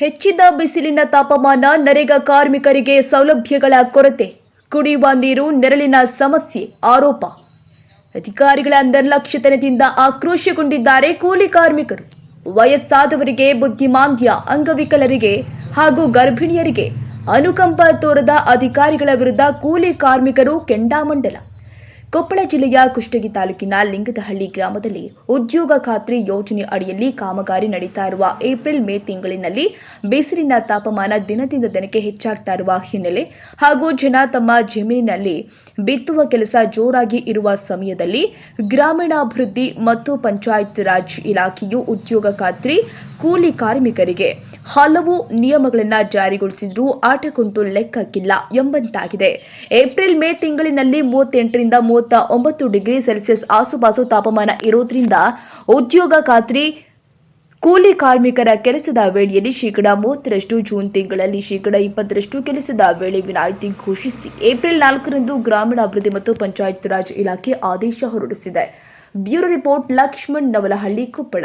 ಹೆಚ್ಚಿದ ಬಿಸಿಲಿನ ತಾಪಮಾನ ನರೇಗಾ ಕಾರ್ಮಿಕರಿಗೆ ಸೌಲಭ್ಯಗಳ ಕೊರತೆ. ಕುಡಿಯುವ ನೀರು, ನೆರಳಿನ ಸಮಸ್ಯೆ, ಆರೋಪ. ಅಧಿಕಾರಿಗಳ ನಿರ್ಲಕ್ಷ್ಯತನದಿಂದ ಆಕ್ರೋಶಗೊಂಡಿದ್ದಾರೆ ಕೂಲಿ ಕಾರ್ಮಿಕರು. ವಯಸ್ಸಾದವರಿಗೆ, ಬುದ್ಧಿಮಾಂದ್ಯ ಅಂಗವಿಕಲರಿಗೆ ಹಾಗೂ ಗರ್ಭಿಣಿಯರಿಗೆ ಅನುಕಂಪ ತೋರದ ಅಧಿಕಾರಿಗಳ ವಿರುದ್ಧ ಕೂಲಿ ಕಾರ್ಮಿಕರು ಕೆಂಡಾಮಂಡಲ. ಕೊಪ್ಪಳ ಜಿಲ್ಲೆಯ ಕುಷ್ಟಗಿ ತಾಲೂಕಿನ ಲಿಂಗದಹಳ್ಳಿ ಗ್ರಾಮದಲ್ಲಿ ಉದ್ಯೋಗ ಖಾತ್ರಿ ಯೋಜನೆ ಅಡಿಯಲ್ಲಿ ಕಾಮಗಾರಿ ನಡೀತಾ ಇರುವ ಏಪ್ರಿಲ್ ಮೇ ತಿಂಗಳಿನಲ್ಲಿ ಬಿಸಿಲಿನ ತಾಪಮಾನ ದಿನದಿಂದ ದಿನಕ್ಕೆ ಹೆಚ್ಚಾಗ್ತಾ ಇರುವ ಹಿನ್ನೆಲೆ ಹಾಗೂ ಜನ ತಮ್ಮ ಜಮೀನಿನಲ್ಲಿ ಬಿತ್ತುವ ಕೆಲಸ ಜೋರಾಗಿ ಇರುವ ಸಮಯದಲ್ಲಿ ಗ್ರಾಮೀಣಾಭಿವೃದ್ಧಿ ಮತ್ತು ಪಂಚಾಯತ್ ರಾಜ್ ಇಲಾಖೆಯು ಉದ್ಯೋಗ ಖಾತ್ರಿ ಕೂಲಿ ಕಾರ್ಮಿಕರಿಗೆ ಹಲವು ನಿಯಮಗಳನ್ನು ಜಾರಿಗೊಳಿಸಿದ್ರೂ ಆಟಕ್ಕಂತೂ ಲೆಕ್ಕಕ್ಕಿಲ್ಲ ಎಂಬಂತಾಗಿದೆ. ಏಪ್ರಿಲ್ ಮೇ ತಿಂಗಳಿನಲ್ಲಿ ಮೂವತ್ತೆಂಟರಿಂದ ಮೂವತ್ತ ಒಂಬತ್ತು ಡಿಗ್ರಿ ಸೆಲ್ಸಿಯಸ್ ಆಸುಪಾಸು ತಾಪಮಾನ ಇರೋದ್ರಿಂದ ಉದ್ಯೋಗ ಖಾತ್ರಿ ಕೂಲಿ ಕಾರ್ಮಿಕರ ಕೆಲಸದ ವೇಳೆಯಲ್ಲಿ ಶೇಕಡಾ ಮೂವತ್ತರಷ್ಟು ಜೂನ್ ತಿಂಗಳಲ್ಲಿ ಶೇಕಡಾ ಇಪ್ಪತ್ತರಷ್ಟು ಕೆಲಸದ ವೇಳೆ ವಿನಾಯಿತಿ ಘೋಷಿಸಿ ಏಪ್ರಿಲ್ ನಾಲ್ಕರಂದು ಗ್ರಾಮೀಣಾಭಿವೃದ್ಧಿ ಮತ್ತು ಪಂಚಾಯತ್ ರಾಜ್ ಇಲಾಖೆ ಆದೇಶ ಹೊರಡಿಸಿದೆ. Bureau report Lakshman Navalahalli, Koppal.